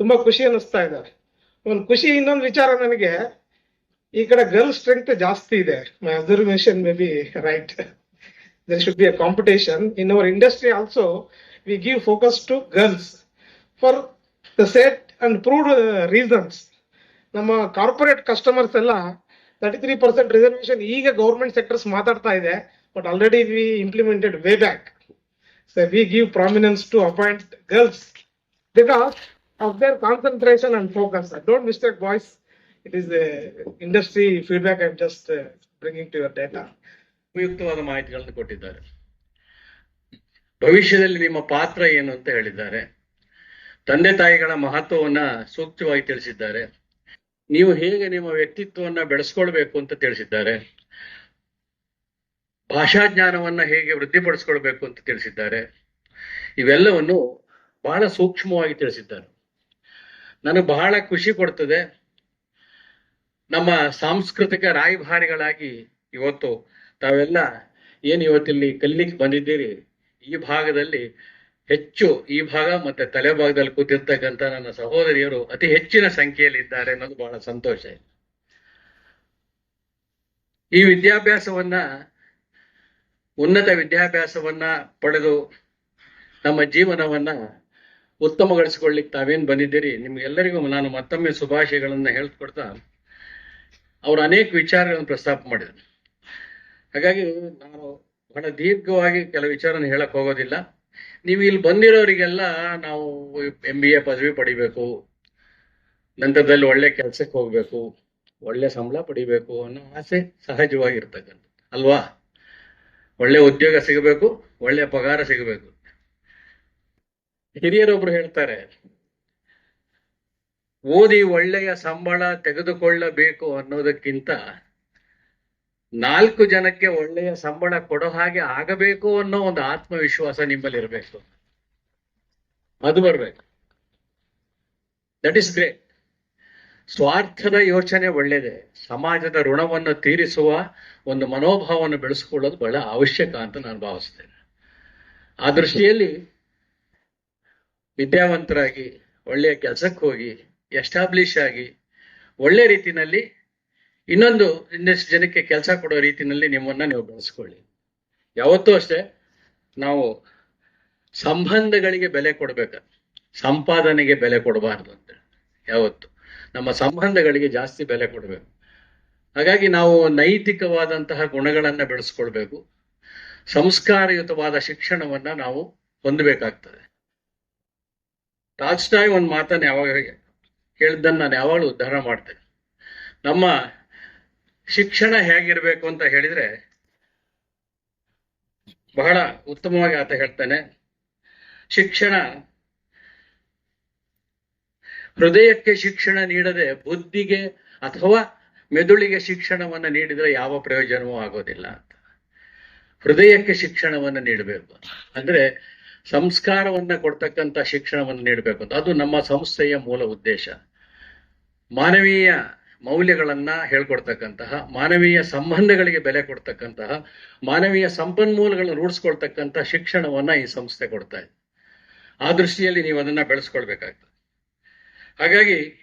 ತುಂಬಾ ಖುಷಿ ಅನ್ನಿಸ್ತಾ ಇದೆ. ಒಂದು ಖುಷಿ ಇನ್ನೊಂದು ವಿಚಾರ ನನಗೆ, ಈ ಕಡೆ ಗರ್ಲ್ ಸ್ಟ್ರೆಂತ್ ಜಾಸ್ತಿ ಇದೆ. My observation may be right there should be a competition in our industry also we give focus to girls for the set and proved reasons ನಮ್ಮ ಕಾರ್ಪೊರೇಟ್ ಕಸ್ಟಮರ್ಸ್ ಎಲ್ಲ ತರ್ಟಿ ತ್ರೀ ಪರ್ಸೆಂಟ್ ರಿಸರ್ವೇಶನ್ ಈಗ government sectors ಮಾತಾಡ್ತಾ ಇದೆ. But already we implemented way back so we give prominence to appoint girls because of and concentration and focus don't mistake boys it is industry feedback I uh, bringing your data ಉಪಯುಕ್ತವಾದ ಮಾಹಿತಿಗಳನ್ನು ಕೊಟ್ಟಿದ್ದಾರೆ. ಭವಿಷ್ಯದಲ್ಲಿ ನಿಮ್ಮ ಪಾತ್ರ ಏನು ಅಂತ ಹೇಳಿದ್ದಾರೆ. ತಂದೆ ತಾಯಿಗಳ ಮಹತ್ವವನ್ನ ಸೂಕ್ತವಾಗಿ ತಿಳಿಸಿದ್ದಾರೆ. ನೀವು ಹೇಗೆ ನಿಮ್ಮ ವ್ಯಕ್ತಿತ್ವವನ್ನ ಬೆಳೆಸ್ಕೊಳ್ಬೇಕು ಅಂತ ತಿಳಿಸಿದ್ದಾರೆ. ಭಾಷಾ ಜ್ಞಾನವನ್ನ ಹೇಗೆ ವೃದ್ಧಿಪಡಿಸ್ಕೊಳ್ಬೇಕು ಅಂತ ತಿಳಿಸಿದ್ದಾರೆ. ಇವೆಲ್ಲವನ್ನು ಬಹಳ ಸೂಕ್ಷ್ಮವಾಗಿ ತಿಳಿಸಿದ್ದಾರೆ. ನನಗೆ ಬಹಳ ಖುಷಿ ಕೊಡ್ತದೆ. ನಮ್ಮ ಸಾಂಸ್ಕೃತಿಕ ರಾಯಭಾರಿಗಳಾಗಿ ಇವತ್ತು ತಾವೆಲ್ಲ ಏನು ಇವತ್ತಿಲ್ಲಿ ಕಲ್ಲಿಗೆ ಬಂದಿದ್ದೀರಿ? ಈ ಭಾಗದಲ್ಲಿ ಹೆಚ್ಚು, ಈ ಭಾಗ ಮತ್ತೆ ತಲೆ ಭಾಗದಲ್ಲಿ ಕೂತಿರ್ತಕ್ಕಂಥ ನನ್ನ ಸಹೋದರಿಯರು ಅತಿ ಹೆಚ್ಚಿನ ಸಂಖ್ಯೆಯಲ್ಲಿ ಇದ್ದಾರೆ ಅನ್ನೋದು ಬಹಳ ಸಂತೋಷ ಇದೆ. ಈ ವಿದ್ಯಾಭ್ಯಾಸವನ್ನ, ಉನ್ನತ ವಿದ್ಯಾಭ್ಯಾಸವನ್ನ ಪಡೆದು ನಮ್ಮ ಜೀವನವನ್ನ ಉತ್ತಮಗೊಳಿಸಿಕೊಳ್ಳಿಕ್ಕೆ ತಾವೇನ್ ಬಂದಿದ್ದೀರಿ? ನಿಮ್ಗೆಲ್ಲರಿಗೂ ನಾನು ಮತ್ತೊಮ್ಮೆ ಶುಭಾಶಯಗಳನ್ನ ಹೇಳ್ಕೊಡ್ತಾ ಅವರು ಅನೇಕ ವಿಚಾರಗಳನ್ನು ಪ್ರಸ್ತಾಪ ಮಾಡಿದರು. ಹಾಗಾಗಿ ನಾನು ಬಹಳ ದೀರ್ಘವಾಗಿ ಕೆಲವು ವಿಚಾರನ ಹೇಳಕ್ ಹೋಗೋದಿಲ್ಲ. ನೀವು ಇಲ್ಲಿ ಬಂದಿರೋರಿಗೆಲ್ಲ ನಾವು ಎಂ ಬಿ ಎ ಪದವಿ ಪಡಿಬೇಕು, ನಂತರದಲ್ಲಿ ಒಳ್ಳೆ ಕೆಲಸಕ್ಕೆ ಹೋಗ್ಬೇಕು, ಒಳ್ಳೆ ಸಂಬಳ ಪಡಿಬೇಕು ಅನ್ನೋ ಆಸೆ ಸಹಜವಾಗಿರ್ತಕ್ಕಂಥ ಅಲ್ವಾ? ಒಳ್ಳೆ ಉದ್ಯೋಗ ಸಿಗಬೇಕು, ಒಳ್ಳೆ ಪಗಾರ ಸಿಗಬೇಕು. ಹಿರಿಯರೊಬ್ರು ಹೇಳ್ತಾರೆ, ಓದಿ ಒಳ್ಳೆಯ ಸಂಬಳ ತೆಗೆದುಕೊಳ್ಳಬೇಕು ಅನ್ನೋದಕ್ಕಿಂತ ನಾಲ್ಕು ಜನಕ್ಕೆ ಒಳ್ಳೆಯ ಸಂಬಳ ಕೊಡೋ ಹಾಗೆ ಆಗಬೇಕು ಅನ್ನೋ ಒಂದು ಆತ್ಮವಿಶ್ವಾಸ ನಿಮ್ಮಲ್ಲಿ ಇರಬೇಕು. ಅದು ಬರ್ಬೇಕು. ದಟ್ ಇಸ್ ಗ್ರೇಟ್ ಸ್ವಾರ್ಥದ ಯೋಚನೆ ಒಳ್ಳೇದೆ ಸಮಾಜದ ಋಣವನ್ನು ತೀರಿಸುವ ಒಂದು ಮನೋಭಾವವನ್ನು ಬೆಳೆಸ್ಕೊಳ್ಳೋದು ಬಹಳ ಅವಶ್ಯಕ ಅಂತ ನಾನು ಭಾವಿಸ್ತೇನೆ. ಆ ದೃಷ್ಟಿಯಲ್ಲಿ ವಿದ್ಯಾವಂತರಾಗಿ, ಒಳ್ಳೆಯ ಕೆಲಸಕ್ಕೆ ಹೋಗಿ ಎಸ್ಟಾಬ್ಲಿಷ್ ಆಗಿ, ಒಳ್ಳೆ ರೀತಿನಲ್ಲಿ ಇನ್ನೊಂದು ಇನ್ನಷ್ಟು ಜನಕ್ಕೆ ಕೆಲಸ ಕೊಡೋ ರೀತಿನಲ್ಲಿ ನಿಮ್ಮನ್ನ ನೀವು ಬೆಳೆಸ್ಕೊಳ್ಳಿ. ಯಾವತ್ತೂ ಅಷ್ಟೇ, ನಾವು ಸಂಬಂಧಗಳಿಗೆ ಬೆಲೆ ಕೊಡಬೇಕು. ಸಂಪಾದನೆಗೆ ಬೆಲೆ ಕೊಡಬಾರ್ದು ಅಂತ ಯಾವತ್ತು? ನಮ್ಮ ಸಂಬಂಧಗಳಿಗೆ ಜಾಸ್ತಿ ಬೆಲೆ ಕೊಡಬೇಕು. ಹಾಗಾಗಿ ನಾವು ನೈತಿಕವಾದಂತಹ ಗುಣಗಳನ್ನು ಬೆಳೆಸ್ಕೊಳ್ಬೇಕು. ಸಂಸ್ಕಾರಯುತವಾದ ಶಿಕ್ಷಣವನ್ನು ನಾವು ಹೊಂದಬೇಕಾಗ್ತದೆ. ಟಾಲ್ಸ್ಟಾಯ್ ಒಂದು ಮಾತನ್ನ ಯಾವಾಗ ಹೇಳಿದ್ದನ್ನು ನಾನು ಯಾವಾಗಲೂ ಉದ್ಧಾರ ಮಾಡ್ತೇನೆ. ನಮ್ಮ ಶಿಕ್ಷಣ ಹೇಗಿರ್ಬೇಕು ಅಂತ ಹೇಳಿದ್ರೆ ಬಹಳ ಉತ್ತಮವಾಗಿ ಆತ ಹೇಳ್ತಾನೆ. ಶಿಕ್ಷಣ ಹೃದಯಕ್ಕೆ ಶಿಕ್ಷಣ ನೀಡದೆ ಬುದ್ಧಿಗೆ ಅಥವಾ ಮೆದುಳಿಗೆ ಶಿಕ್ಷಣವನ್ನು ನೀಡಿದ್ರೆ ಯಾವ ಪ್ರಯೋಜನವೂ ಆಗೋದಿಲ್ಲ ಅಂತ. ಹೃದಯಕ್ಕೆ ಶಿಕ್ಷಣವನ್ನು ನೀಡಬೇಕು. ಅಂದ್ರೆ ಸಂಸ್ಕಾರವನ್ನ ಕೊಡ್ತಕ್ಕಂಥ ಶಿಕ್ಷಣವನ್ನು ನೀಡಬೇಕು ಅಂತ. ಅದು ನಮ್ಮ ಸಂಸ್ಥೆಯ ಮೂಲ ಉದ್ದೇಶ. ಮಾನವೀಯ ಮೌಲ್ಯಗಳನ್ನ ಹೇಳ್ಕೊಡ್ತಕ್ಕಂತಹ, ಮಾನವೀಯ ಸಂಬಂಧಗಳಿಗೆ ಬೆಲೆ ಕೊಡ್ತಕ್ಕಂತಹ, ಮಾನವೀಯ ಸಂಪನ್ಮೂಲಗಳನ್ನು ರೂಢಿಸ್ಕೊಳ್ತಕ್ಕಂಥ ಶಿಕ್ಷಣವನ್ನ ಈ ಸಂಸ್ಥೆ ಕೊಡ್ತಾ ಇದೆ. ಆ ದೃಷ್ಟಿಯಲ್ಲಿ ನೀವು ಅದನ್ನ ಬೆಳೆಸ್ಕೊಳ್ಬೇಕಾಗ್ತದೆ. ಹಾಗಾಗಿ